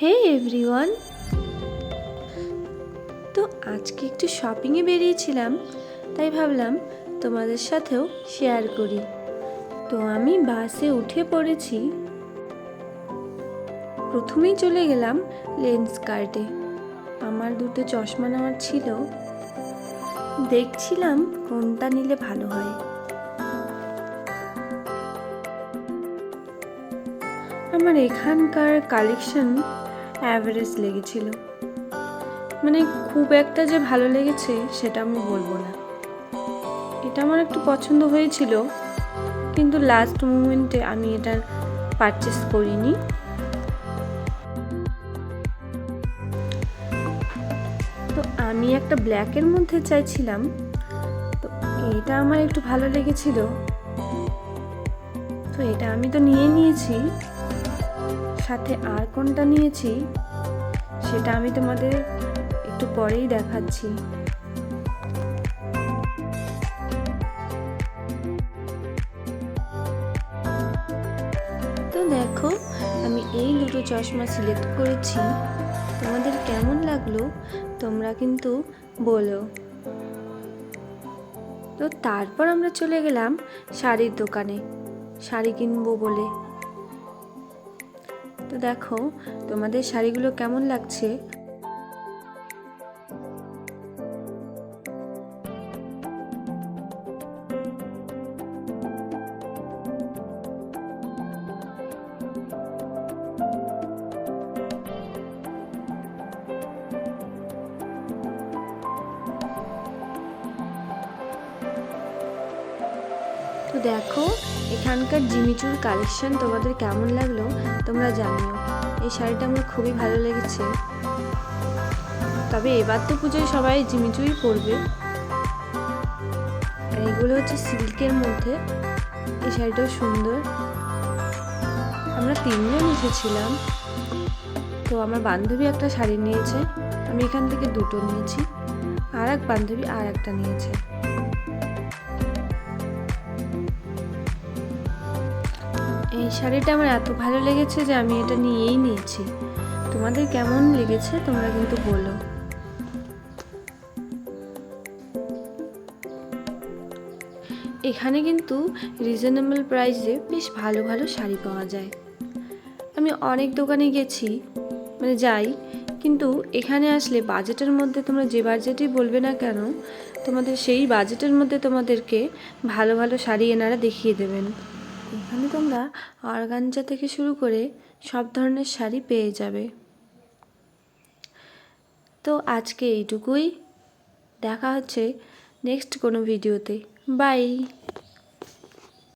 হে everyone তো আজকে একটু শপিংয়ে বেরিয়েছিলাম, তাই ভাবলাম তোমাদের সাথেও শেয়ার করি। তো আমি বাসে উঠে পড়েছি। প্রথমেই চলে গেলাম লেন্স কার্টে আমার দুটো চশমা নেওয়ার ছিল। দেখছিলাম কোনটা নিলে ভালো হয়। আমার এখানকার কালেকশন অ্যাভারেজ লেগেছিল। মানে খুব একটা যে ভালো লেগেছে সেটা আমি বলব না। এটা আমার একটু পছন্দ হয়েছিল, কিন্তু লাস্ট মুমেন্টে আমি এটা পারচেস করিনি। তো আমি একটা ব্ল্যাকের মধ্যে চাইছিলাম, তো এটা আমার একটু ভালো লেগেছিল। তো এটা আমি তো নিয়ে নিয়েছি। সাথে আর কোনটা নিয়েছি? সেটা আমি তোমাদের একটু পরেই দেখাচ্ছি। তো দেখো, আমি এই দুটো চশমা সিলেক্ট করেছি। তোমাদের কেমন লাগল, তোমরা কিন্তু বলো। তো তারপর আমরা চলে গেলাম শাড়ির দোকানে। শাড়ি কিনবো বলে। তো দেখো তোমাদের শাড়িগুলো কেমন লাগছে? তো দেখো, এখানকার জিমিচুর কালেকশন তোমাদের কেমন লাগল তোমরা জানিও। এই শাড়িটা আমার খুবই ভালো লেগেছে। তবে এবার তো পুজোয় সবাই জিমিচুই পরবে। আর এগুলো হচ্ছে সিল্কের মধ্যে। এই শাড়িটাও সুন্দর। আমরা তিনজন এসেছিলাম তো আমার বান্ধবী একটা শাড়ি নিয়েছে। আমি এখান থেকে দুটো নিয়েছি। আর এক বান্ধবী আর একটা নিয়েছে। এই শাড়িটা আমার এত ভালো লেগেছে যে আমি এটা নিয়েই নিয়েছি। তোমাদের কেমন লেগেছে তোমরা কিন্তু বলো। এখানে কিন্তু রিজনেবল প্রাইসে বেশ ভালো ভালো শাড়ি পাওয়া যায়। আমি অনেক দোকানে গেছি মানে যাই, কিন্তু এখানে আসলে বাজেটের মধ্যে তোমরা যে বাজেটই বলবে না কেন, তোমাদের সেই বাজেটের মধ্যে তোমাদেরকে ভালো ভালো শাড়ি এনারা দেখিয়ে দেবেন। এখানে তোমরা অর্গানজা থেকে শুরু করে সব ধরনের শাড়ি পেয়ে যাবে। তো আজকে এইটুকুই। দেখা হচ্ছে নেক্সট কোনো ভিডিওতে। বাই।